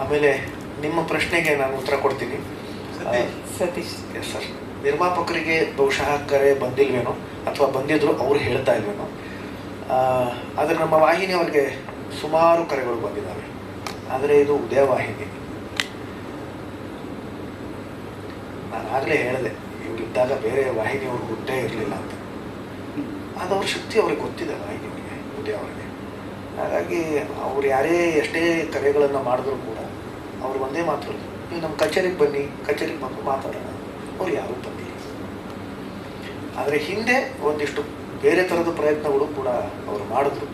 ಆಮೇಲೆ ನಿಮ್ಮ ಪ್ರಶ್ನೆಗೆ ನಾನು ಉತ್ತರ ಕೊಡ್ತೀನಿ. ಸತೀಶ್. ಎಸ್ ಸರ್ ನಿರ್ಮಾಪಕರಿಗೆ ಬಹುಶಃ ಕರೆ ಬಂದಿಲ್ವೇನೋ ಅಥವಾ ಬಂದಿದ್ರು ಅವ್ರು ಹೇಳ್ತಾ ಇಲ್ವೇನೋ ಆ, ಆದರೆ ನಮ್ಮ ವಾಹಿನಿ ಅವ್ರಿಗೆ ಸುಮಾರು ಕರೆಗಳು ಬಂದಿದ್ದಾವೆ. ಆದರೆ ಇದು ಉದಯ ವಾಹಿನಿ. ನಾನು ಆಗಲೇ ಹೇಳಿದೆ ಇವರಿದ್ದಾಗ ಬೇರೆ ವಾಹಿನಿಯವ್ರಿಗೆ ಹುಟ್ಟೇ ಇರಲಿಲ್ಲ ಅಂತ. ಅದವ್ರ ಶಕ್ತಿ ಅವ್ರಿಗೆ ಗೊತ್ತಿದೆ ವಾಹಿನಿಯವರಿಗೆ ಉದಯ ಅವರಿಗೆ. ಹಾಗಾಗಿ ಅವ್ರು ಯಾರೇ ಎಷ್ಟೇ ಕರೆಗಳನ್ನು ಮಾಡಿದ್ರು ಕೂಡ ಅವ್ರು ಒಂದೇ ಮಾತು ನೀವು ನಮ್ಮ ಕಚೇರಿಗೆ ಬನ್ನಿ ಕಚೇರಿಗೆ ಬಂದು ಮಾತಾಡೋಣ. ಅವ್ರು ಯಾರೂ ಬಂದಿಲ್ಲ. ಆದರೆ ಹಿಂದೆ ಒಂದಿಷ್ಟು ಬೇರೆ ಥರದ ಪ್ರಯತ್ನಗಳು ಕೂಡ ಅವರು ಮಾಡಿದ್ರು.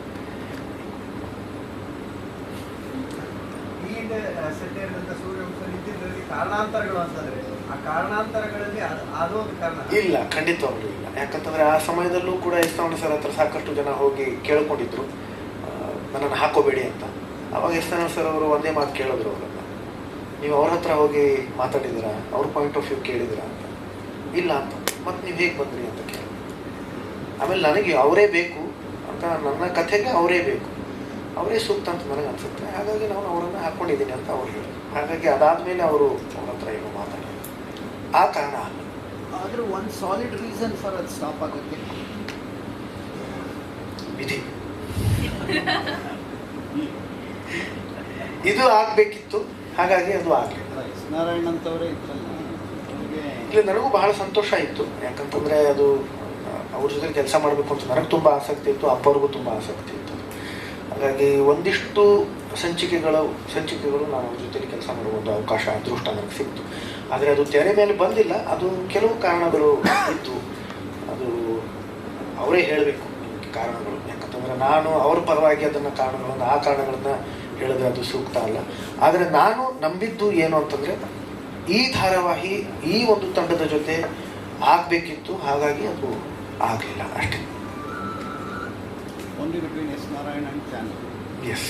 ಇಲ್ಲ ಖಂಡಿತವಾಗ್ಲೂ ಇಲ್ಲ. ಯಾಕಂತಂದ್ರೆ ಆ ಸಮಯದಲ್ಲೂ ಕೂಡ ಎಸ್ತವಣ ಸರ್ ಹತ್ರ ಸಾಕಷ್ಟು ಜನ ಹೋಗಿ ಕೇಳ್ಕೊಂಡಿದ್ರು. ನನ್ನನ್ನು ಹಾಕೋಬೇಡಿ ಅಂತ. ಅವಾಗ ಎಸ್ತವಣ ಸರ್ ಅವರು ಒಂದೇ ಮಾತು ಕೇಳಿದ್ರು ಅವರನ್ನು ನೀವು ಅವ್ರ ಹತ್ರ ಹೋಗಿ ಮಾತಾಡಿದ್ದೀರಾ? ಅವ್ರ ಪಾಯಿಂಟ್ ಆಫ್ ವ್ಯೂ ಕೇಳಿದಿರಾ ಅಂತ. ಇಲ್ಲ ಅಂತ. ಮತ್ತೆ ನೀವು ಹೇಗೆ ಬಂದ್ರಿ ಅಂತ ಕೇಳಿ ಆಮೇಲೆ ನನಗೆ ಅವರೇ ಬೇಕು ಅಂತ ನನ್ನ ಕಥೆಗೆ ಅವರೇ ಬೇಕು. ಅವರೇ ಸೂಕ್ತ ಅಂತ ನನಗೆ ಅನಿಸುತ್ತೆ. ಹಾಗಾಗಿ ನಾನು ಅವರನ್ನು ಹಾಕ್ಕೊಂಡಿದ್ದೀನಿ ಅಂತ ಅವ್ರು ಹೇಳಿದ್ರು. ಹಾಗಾಗಿ ಅದಾದಮೇಲೆ ಅವರು ಅವ್ರ ಹತ್ರ ಏನು ಮಾತಾಡಿದ್ರು ಆ ಕಾರಣ ಅಲ್ಲ. ಆದ್ರೂ ಒಂದು ಸಾಲಿಡ್ ರೀಸನ್ ಫಾರ್ ಅದು ಸ್ಟಾಪ್ ಆಗುತ್ತೆ. ವಿಧಿ. ಇದು ಆಗ್ಬೇಕಿತ್ತು ಹಾಗಾಗಿ ಅದು ಆಗಲಿಲ್ಲ. ನಾರಾಯಣ್ ಅಂತವರೇ ಅವ್ರಿಗೆ ಇಲ್ಲಿ ನನಗೂ ಬಹಳ ಸಂತೋಷ ಇತ್ತು. ಯಾಕಂತಂದ್ರೆ ಅದು ಅವ್ರ ಜೊತೆ ಕೆಲಸ ಮಾಡಬೇಕು ಅಂತ ನನಗೆ ತುಂಬ ಆಸಕ್ತಿ ಇತ್ತು ಅಪ್ಪವ್ರಿಗೂ ತುಂಬ ಆಸಕ್ತಿ ಇತ್ತು. ಹಾಗಾಗಿ ಒಂದಿಷ್ಟು ಸಂಚಿಕೆಗಳು ಸಂಚಿಕೆಗಳು ನಾನು ಅವ್ರ ಜೊತೆಲಿ ಕೆಲಸ ಮಾಡುವ ಒಂದು ಅವಕಾಶ ಅದೃಷ್ಟ ನನಗೆ ಸಿಕ್ತು. ಆದರೆ ಅದು ತೆರೆ ಮೇಲೆ ಬಂದಿಲ್ಲ ಅದು ಕೆಲವು ಕಾರಣಗಳು ಇತ್ತು. ಅದು ಅವರೇ ಹೇಳಬೇಕು ಕಾರಣಗಳು. ನಾನು ಅವ್ರ ಪರವಾಗಿ ಅದನ್ನು ಕಾರಣಗಳನ್ನು ಆ ಕಾರಣಗಳನ್ನು ಹೇಳಿದ್ರೆ ಅದು ಸೂಕ್ತ ಅಲ್ಲ. ಆದರೆ ನಾನು ನಂಬಿದ್ದು ಏನು ಅಂತಂದರೆ ಈ ಧಾರಾವಾಹಿ ಈ ಒಂದು ತಂಡದ ಜೊತೆ ಆಗಬೇಕಿತ್ತು ಹಾಗಾಗಿ ಅದು ಆಗಲಿಲ್ಲ ಅಷ್ಟೇ. S Narayan S